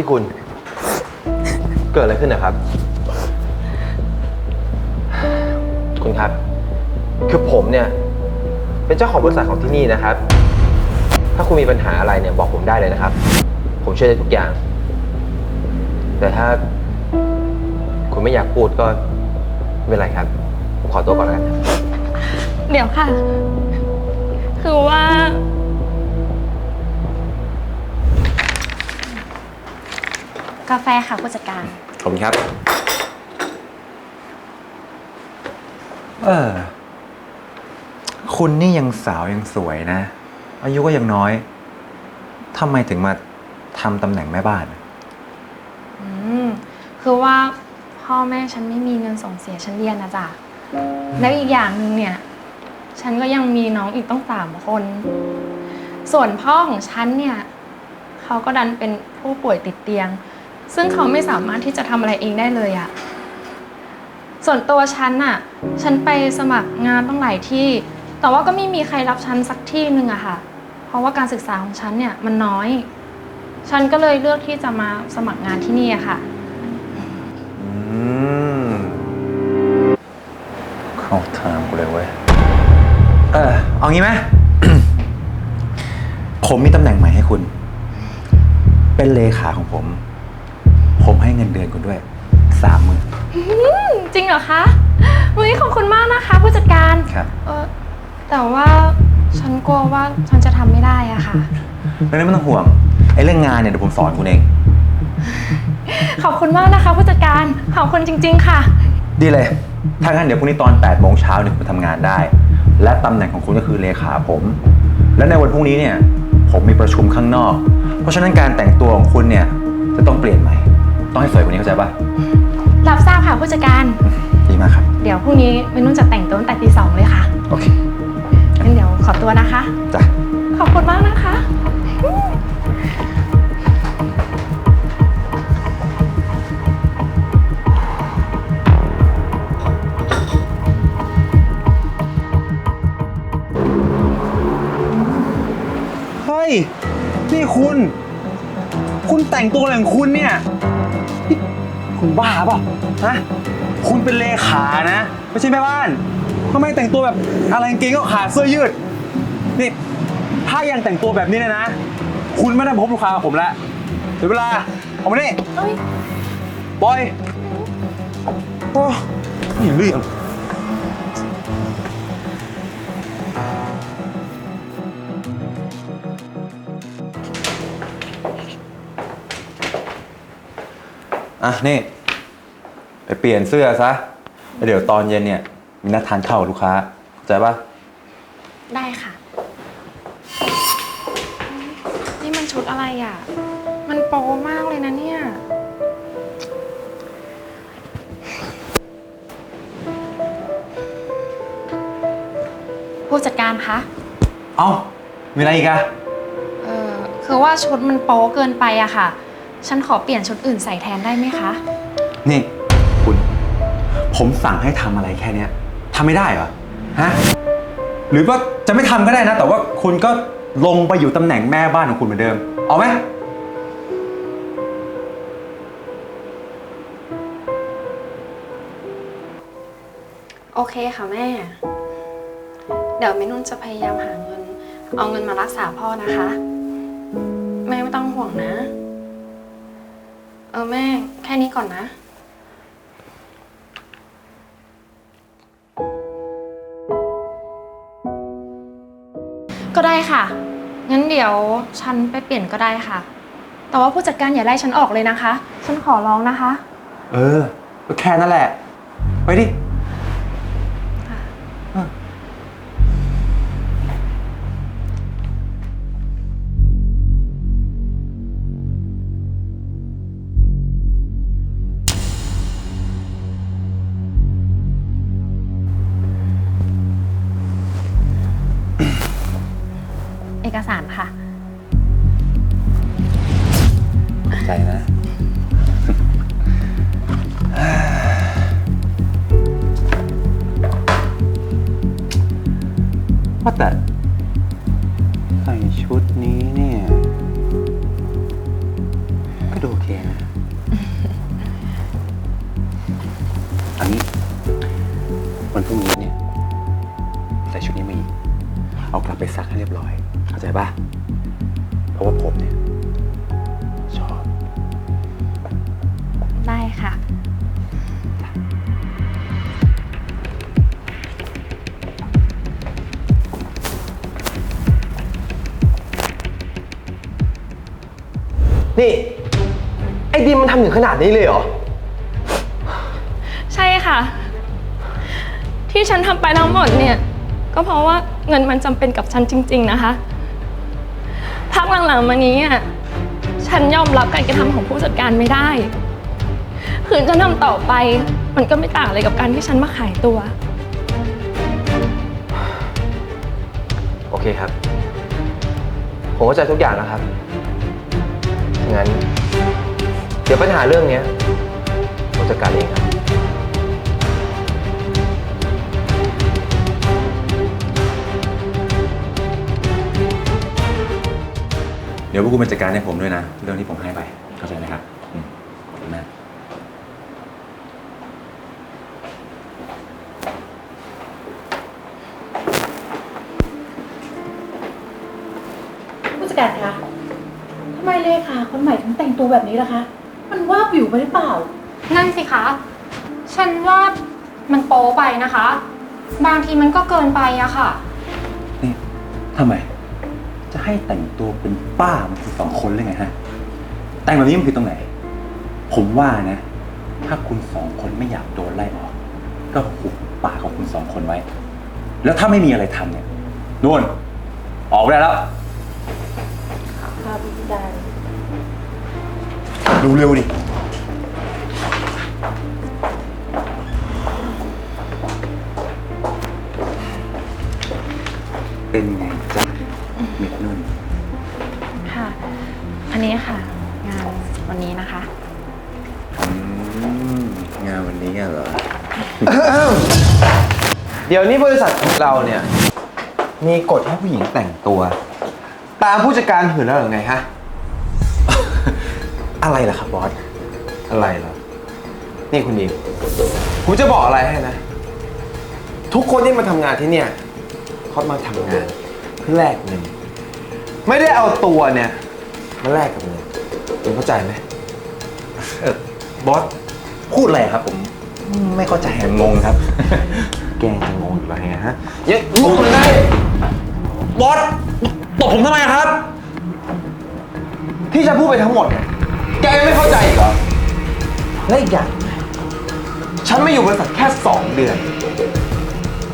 ี่คุณ เกิดอะไรขึ้นนะครับ คุณครับ คือผมเนี่ย เป็นเจ้าของบริษัทของที่นี่นะครับ ถ้าคุณมีปัญหาอะไรเนี่ยบอกผมได้เลยนะครับ ผมช่วยได้ทุกอย่าง แต่ถ้าคุณไม่อยากพูดก็ไม่เป็นไรครับ ผมขอตัวก่อนแล้วกันครับ เดี๋ยวค่ะ คือว่า กาแฟค่ะผู้จัดการ ขอบคุณครับ เออ คุณนี่ยังสาวยังสวยนะ อายุก็ยังน้อยทำไมถึงมาทำตำแหน่งแม่บ้าน อืม คือว่าพ่อแม่ฉันไม่มีเงินส่งเสียฉันเรียนนะจ๊ะ แล้วอีกอย่างหนึ่งเนี่ย ฉันก็ยังมีน้องอีกต้องสามคน ส่วนพ่อของฉันเนี่ย เขาก็ดันเป็นผู้ป่วยติดเตียง ซึ่งเขาไม่สามารถที่จะทำอะไรเองได้เลยอะส่วนตัวฉันน่ะ ฉันไปสมัครงานต้องหลายที่ แต่ว่าก็ไม่มีใครรับฉันสักที่หนึ่งอะค่ะ เพราะว่าการศึกษาของฉันเนี่ยมันน้อย ฉันก็เลยเลือกที่จะมาสมัครงานที่นี่อะค่ะ อืมเข้าทางกูเลยเว้ย เออ เอางี้ไหม ผมมีตำแหน่งใหม่ให้คุณ เป็นเลขาของผมผม ให้เงินเดือนคุณด้วยสามหมื่นจริงเหรอคะวันนี้ขอบคุณมากนะคะผู้จัดการ ครับเออแต่ว่าฉันกลัวว่าฉันจะทำไม่ได้อะค่ะ ดังนั้นไม่ต้องห่วงไอ้เรื่องงานเนี่ยเดี๋ยวผมสอนคุณเอง ขอบคุณมากนะคะผู้จัดการขอบคุณจริง ๆ ค่ะ ดีเลย ถ้างั้นเดี๋ยวพรุ่งนี้ตอน8โมงเช้าเนี่ยคุณทำงานได้ และตำแหน่งของคุณก็คือเลขาผม และในวันพรุ่งนี้เนี่ยผมมีประชุมข้างนอก เพราะฉะนั้นการแต่งตัวของคุณเนี่ยจะต้องเปลี่ยนใหม่ ต้องให้สวยกว่านี้เข้าใจปะรับทราบค่ะผู้จัดการ ดีมากครับ เดี๋ยวพรุ่งนี้เมนุ่นจะแต่งตัวตั้งแต่ตีสองเลยค่ะโอเคงั้นเดี๋ยวขอตัวนะคะ จ้ะขอบคุณมากนะคะ เฮ้ย นี่คุณ คุณแต่งตัวอะไรของคุณเนี่ยนี่ คุณบ้าเปล่ะฮะคุณเป็นเลขานะ ไม่ใช่แม่บ้านทำไมแต่งตัวแบบอะไรกางเกงก็ขาดเสื้อยืดนี่ถ้ายังแต่งตัวแบบนี้เนี่ยนะ คุณไม่ได้พบลูกค้ากับผมแล้วเดี๋ยวเวลาเอามานี่เอ้ยบอยโอ้นี่เรื่อง อะนี่ ไปเปลี่ยนเสื้อซะแล้วเดี๋ยวตอนเย็นเนี่ย มีนัดทานข้าวกับลูกค้าเข้าใจปะได้ค่ะ นี่มันชุดอะไรอะ มันโป๊มากเลยนะเนี่ย ผู้จัดการคะ เอ้ามีอะไรอีกอะ เออคือว่าชุดมันโป๊เกินไปอะค่ะ ฉันขอเปลี่ยนชุดอื่นใส่แทนได้ไหมคะ นี่คุณ ผมสั่งให้ทำอะไรแค่เนี้ยทำไม่ได้เหรอฮะหรือว่าจะไม่ทำก็ได้นะ แต่ว่าคุณก็ลงไปอยู่ตำแหน่งแม่บ้านของคุณเหมือนเดิม เอาไหมโอเคค่ะแม่ เดี๋ยวแม่นุ่นจะพยายามหาเงิน เอาเงินมารักษาพ่อนะคะ แม่ไม่ต้องห่วงนะเออแม่ แค่นี้ก่อนนะ ก็ได้ค่ะ งั้นเดี๋ยวฉันไปเปลี่ยนก็ได้ค่ะ แต่ว่าผู้จัดการอย่าไล่ฉันออกเลยนะคะ ฉันขอร้องนะคะ เออ ก็แค่นั้นแหละ ไปดิ อกสาร นี่ ไอ้ดิมมันทำถึงขนาดนี้เลยเหรอ ใช่ค่ะ ที่ฉันทำไปทั้งหมดเนี่ย ก็เพราะว่าเงินมันจำเป็นกับฉันจริง ๆ นะคะ พักหลังๆมานี้อะฉันยอมรับการกระทำของผู้จัดการไม่ได้คืนฉันทำต่อไป มันก็ไม่ต่างอะไรกับการที่ฉันมาขายตัว โอเคครับ ผมเข้าใจทุกอย่างแล้วครับ งั้น เดี๋ยวปัญหาเรื่องเนี้ยผมจัดการเองครับ เดี๋ยวพวกคุณมาจัดการให้ผมด้วยนะ เรื่องที่ผมให้ไปเข้าใจนะครับอืมขอบคุณมากผู้จัดการคะ ทำไมเลขาคนใหม่ถึงแต่งตัวแบบนี้ล่ะคะ มันว่าบวิวไปหรือเปล่า นั่นสิคะ ฉันว่ามันโป๊ไปนะคะ บางทีมันก็เกินไปอะค่ะ นี่ทำไม จะให้แต่งตัวเป็นป้ามันคือสองคนเลยไงฮะ แต่งแบบนี้มันผิดตรงไหน ผมว่านะ ถ้าคุณสองคนไม่อยากโดนไล่ออก ก็หุบปากของคุณสองคนไว้ แล้วถ้าไม่มีอะไรทำเนี่ยนู่นออกไปได้แล้ว ค่ะผู้จัดการดูเร็วดิ เป็นไงจ๊ะเม็ดนุ่น ค่ะ อันนี้ค่ะ งานวันนี้นะคะงานวันนี้เหรอ เดี๋ยวนี้บริษัทของเราเนี่ย มีกฎให้ผู้หญิงแต่งตัว ตามผู้จัดการหื่นแล้วหรือไงฮะ อะไรล่ะครับบอส อะไรเหรอ นี่คุณดีมผมจะบอกอะไรให้นะ ทุกคนที่มาทำงานที่เนี่ยเขามาทำงานเพื่อแลกเงิน ไม่ได้เอาตัวเนี่ย มาแลกกับเงินคุณเข้าใจไหม เออบอสพูดอะไรครับผมไม่เข้าใจงงครับ แกจะงงอยู่แล้วไงฮะยังงงเลยบอส ตบผมทำไมครับ ที่ฉันพูดไปทั้งหมดเนี่ยแกยังไม่เข้าใจอีกเหรอ และอีกอย่าง ฉันไม่อยู่บริษัทแค่สองเดือน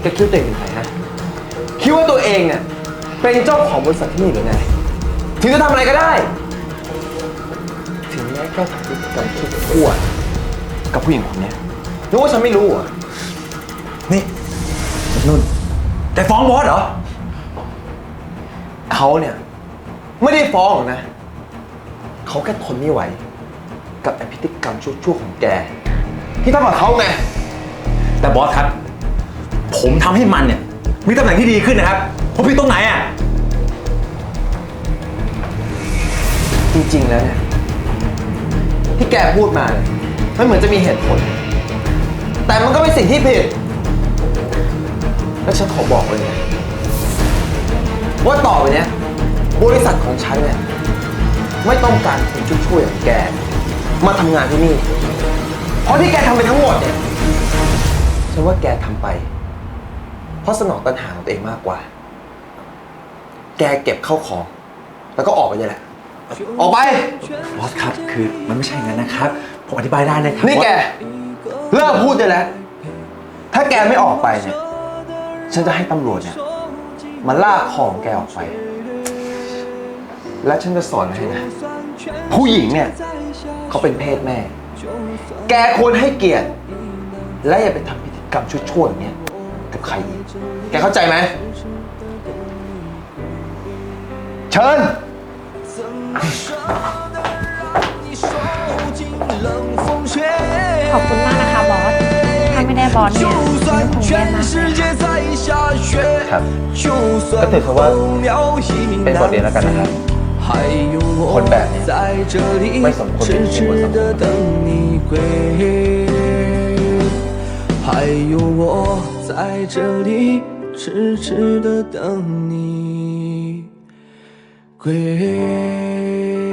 แกคิดว่าตัวเองเป็นใครฮะ คิดว่าตัวเองเนี่ยเป็นเจ้าของบริษัทที่นี่หรือไง ถึงจะทำอะไรก็ได้ ถึงแม้แค่ทำพฤติกรรมที่ขั้วกับผู้หญิงคนเนี้ยนึกว่าฉันไม่รู้เหรอนี่นุ่นแกฟ้องบอสเหรอ เขาเนี่ยไม่ได้ฟ้องหรอกนะ เขาแค่ทนไม่ไหว กับไอพฤติกรรมชั่วๆของแก ที่ทำกับเขาไง แต่บอสครับ ผมทำให้มันเนี่ย มีตำแหน่งที่ดีขึ้นนะครับผมผิดตรงไหนอะ จริงๆ แล้วเนี่ย ที่แกพูดมาเนี่ยมันเหมือนจะมีเหตุผล แต่มันก็เป็นสิ่งที่ผิด และฉันขอบอกเลยนะ ว่าต่อไปเนี้ยบริษัทของฉันเนี่ยไม่ต้องการคนช่วยๆอย่างแก มาทำงานที่นี่ เพราะที่แกทำไปทั้งหมดเนี่ยฉันว่าแกทำไป เพราะสนองตัณหาของตัวเองมากกว่า แกเก็บเข้าของ แล้วก็ออกไปเลยแหละ ออกไป บอสครับ คือมันไม่ใช่อย่างนั้นนะครับ ผมอธิบายได้นะครับนี่แก ว่าเลิกพูดได้แล้ว ถ้าแกไม่ออกไปเนี่ย ฉันจะให้ตำรวจเนี่ย มาลากของแกออกไป และฉันจะสอนให้นะ ผู้หญิงเนี่ยเขาเป็นเพศแม่ แกควรให้เกียรติ และอย่าไปทำพฤติกรรมชั่วๆอย่างเนี้ยกับใครอีก แกเข้าใจไหม เชิญ ขอบคุณ 就算全世界在下雪就算候鸟已南飞还。有我在这里痴痴地等你归。还有我在这里痴痴地等你归。